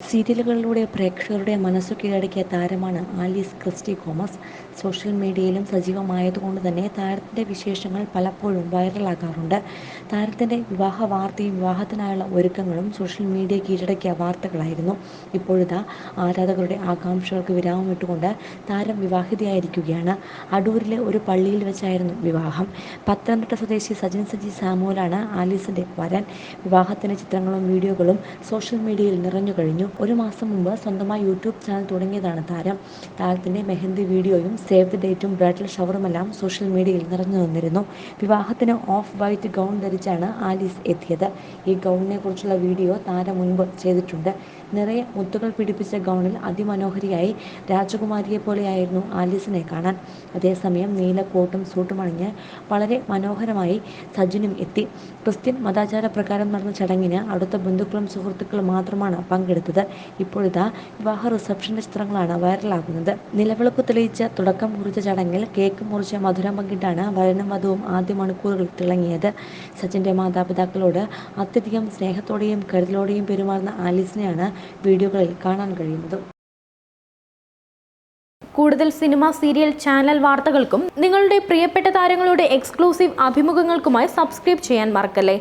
സീരിയലുകളിലൂടെ പ്രേക്ഷകരുടെ മനസ്സു കീഴടക്കിയ താരമാണ് ആലീസ് ക്രിസ്റ്റി കോമസ് സോഷ്യൽ മീഡിയയിലും സജീവമായതുകൊണ്ട് തന്നെ താരത്തിന്റെ വിശേഷങ്ങൾ പലപ്പോഴും വൈറലാകാറുണ്ട്. താരത്തിന്റെ വിവാഹ വാർത്തയും വിവാഹത്തിനായുള്ള ഒരുക്കങ്ങളും സോഷ്യൽ മീഡിയ കീഴടക്കിയ വാർത്തകളായിരുന്നു. ഇപ്പോഴിതാ ആരാധകരുടെ ആകാംക്ഷകൾക്ക് വിരാമമിട്ടുകൊണ്ട് താരം വിവാഹിതയായിരിക്കുകയാണ്. അടൂരിലെ ഒരു പള്ളിയിൽ വെച്ചായിരുന്നു വിവാഹം. പത്തനംതിട്ട സ്വദേശി സജിൻ സജി സാമുവലാണ് ആലീസിന്റെ വരൻ. വിവാഹത്തിന്റെ ചിത്രങ്ങളും വീഡിയോകളും സോഷ്യൽ മീഡിയയിൽ നിറഞ്ഞുകഴിഞ്ഞു. ഒരു മാസം മുമ്പ് സ്വന്തമായി യൂട്യൂബ് ചാനൽ തുടങ്ങിയതാണ് താരം. താരത്തിന്റെ മെഹന്തി വീഡിയോയും സേവ് ദി ഡേറ്റും ബ്രൈഡൽ ഷവറുമെല്ലാം സോഷ്യൽ മീഡിയയിൽ നിറഞ്ഞു നിന്നിരുന്നു വിവാഹത്തിന് ഓഫ് വൈറ്റ് ഗൗൺ ധരിച്ചാണ് ആലീസ് എത്തിയത്. ഈ ഗൗണിനെക്കുറിച്ചുള്ള വീഡിയോ താരം മുൻപ് ചെയ്തിട്ടുണ്ട്. നിറയെ മുത്തുകൾ പിടിപ്പിച്ച ഗൗണിൽ അതിമനോഹരിയായി രാജകുമാരിയെ പോലെയായിരുന്നു ആലീസിനെ കാണാൻ. അതേസമയം നീല കോട്ടും സൂട്ടും അണിഞ്ഞ് വളരെ മനോഹരമായി സജിനും എത്തി. ക്രിസ്ത്യൻ മതാചാര പ്രകാരം നടന്ന ചടങ്ങിന് അടുത്ത ബന്ധുക്കളും സുഹൃത്തുക്കളും മാത്രമാണ് പങ്കെടുത്തത്. ഇപ്പോഴിതാ വിവാഹ റിസപ്ഷന്റെ ചിത്രങ്ങളാണ് വൈറലാകുന്നത്. നിലവിളക്ക് തെളിയിച്ച തുടക്കം കുറിച്ച ചടങ്ങിൽ കേക്ക് മുറിച്ച മധുരം പങ്കിട്ടാണ് വരനും വധുവും ആദ്യ മണിക്കൂറുകൾ തിളങ്ങിയത്. സച്ചിന്റെ മാതാപിതാക്കളോട് അത്യധികം സ്നേഹത്തോടെയും കരുതലോടെയും പെരുമാറുന്ന ആലീസിനെയാണ് വീഡിയോകളിൽ കാണാൻ കഴിയുന്നത്. കൂടുതൽ സിനിമ, സീരിയൽ, ചാനൽ വാർത്തകൾക്കും നിങ്ങളുടെ പ്രിയപ്പെട്ട താരങ്ങളുടെ എക്സ്ക്ലൂസീവ് അഭിമുഖങ്ങൾക്കുമായി സബ്സ്ക്രൈബ് ചെയ്യാൻ മറക്കല്ലേ